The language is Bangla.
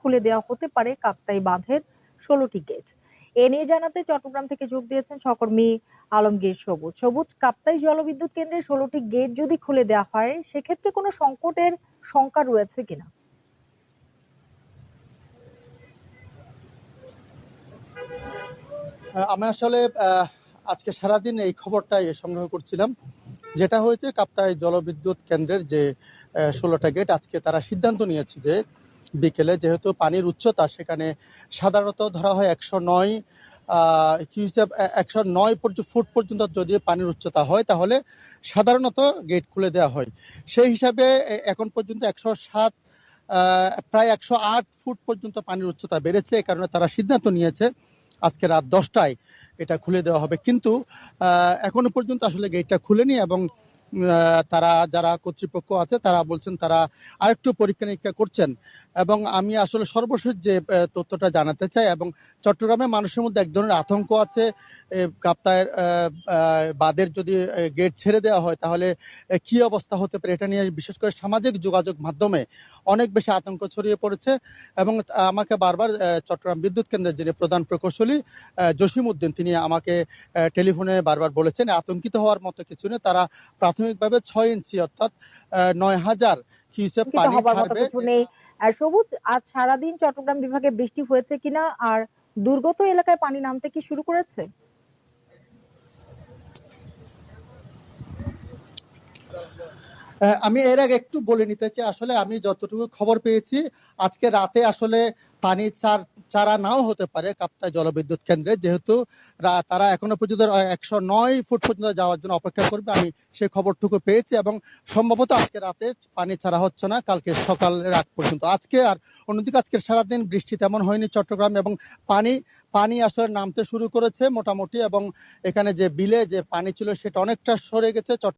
খুলে দেওয়া হতে পারে কাপ্তাই বাঁধের ষোলোটি গেট। এ নিয়ে জানাতে চট্টগ্রাম থেকে যোগ দিয়েছেন সহকর্মী আলমগীর সবুজ। সবুজ কাপ্তাই জলবিদ্যুৎ কেন্দ্রের ষোলোটি গেট যদি খুলে দেওয়া হয়, সেক্ষেত্রে কোনো সংকটের শঙ্কা রয়েছে কিনা? আমি আসলে আজকে সারাদিন এই খবরটাই সংগ্রহ করছিলাম, যেটা হয়েছে কাপ্তাই জলবিদ্যুৎ কেন্দ্রের যে ষোলোটা গেট, আজকে তারা সিদ্ধান্ত নিয়েছে যে বিকেলে যেহেতু পানির উচ্চতা, সেখানে সাধারণত ধরা হয় একশো নয় কি হিসাব একশো নয় ফুট পর্যন্ত যদি পানির উচ্চতা হয়, তাহলে সাধারণত গেট খুলে দেওয়া হয়। সেই হিসাবে এখন পর্যন্ত একশো সাত প্রায় একশো আট ফুট পর্যন্ত পানির উচ্চতা বেড়েছে, এ কারণে তারা সিদ্ধান্ত নিয়েছে আজকে রাত দশটায় এটা খুলে দেওয়া হবে। কিন্তু এখনও পর্যন্ত আসলে গেটটা খুলেনি এবং তারা যারা কর্তৃপক্ষ আছে তারা বলছেন তারা আরেকটু পরীক্ষা নিরীক্ষা করছেন। এবং আমি আসলে সর্বশেষ যে তথ্যটা জানাতে চাই এবং চট্টগ্রামে মানুষের মধ্যে এক ধরনের আতঙ্ক আছে। কাপ্তায়ের আহ, যদি গেট ছেড়ে দেওয়া হয় তাহলে কি অবস্থা হতে পারে এটা নিয়ে বিশেষ করে সামাজিক যোগাযোগ মাধ্যমে অনেক বেশি আতঙ্ক ছড়িয়ে পড়েছে। এবং আমাকে বারবার চট্টগ্রাম বিদ্যুৎ কেন্দ্রের যিনি প্রধান প্রকৌশলী জসিম উদ্দিন তিনি আমাকে টেলিফোনে বারবার বলেছেন আতঙ্কিত হওয়ার মতো কিছু নেই। তারা প্রাথমিকভাবে ছয় ইঞ্চি অর্থাৎ নয় হাজার কিউসেক পানি ছাড়বে। সবুজ আজ সারাদিন চট্টগ্রাম বিভাগে বৃষ্টি হয়েছে কিনা আর দুর্গত এলাকায় পানি নামতে কি শুরু করেছে? আমি এর আগে একটু বলে নিতে চাই, আসলে আমি যতটুকু খবর পেয়েছি, আজকে রাতে আসলে পানি চার চারা নাও হতে পারে কাপ্তাই জলবিদ্যুৎ কেন্দ্রে, যেহেতু তারা এখনও পর্যন্ত একশো নয় ফুট পর্যন্ত যাওয়ার জন্য অপেক্ষা করবে, আমি সেই খবরটুকু পেয়েছি এবং সম্ভবত আজকে রাতে পানি ছাড়া হচ্ছে না, কালকে সকালের আগ পর্যন্ত। আজকে আর অন্যদিকে আজকে সারাদিন বৃষ্টি তেমন হয়নি চট্টগ্রাম এবং পানি পানি আসলে নামতে শুরু করেছে মোটামুটি এবং এখানে যে বিলে যে পানি ছিল সেটা অনেকটা সরে গেছে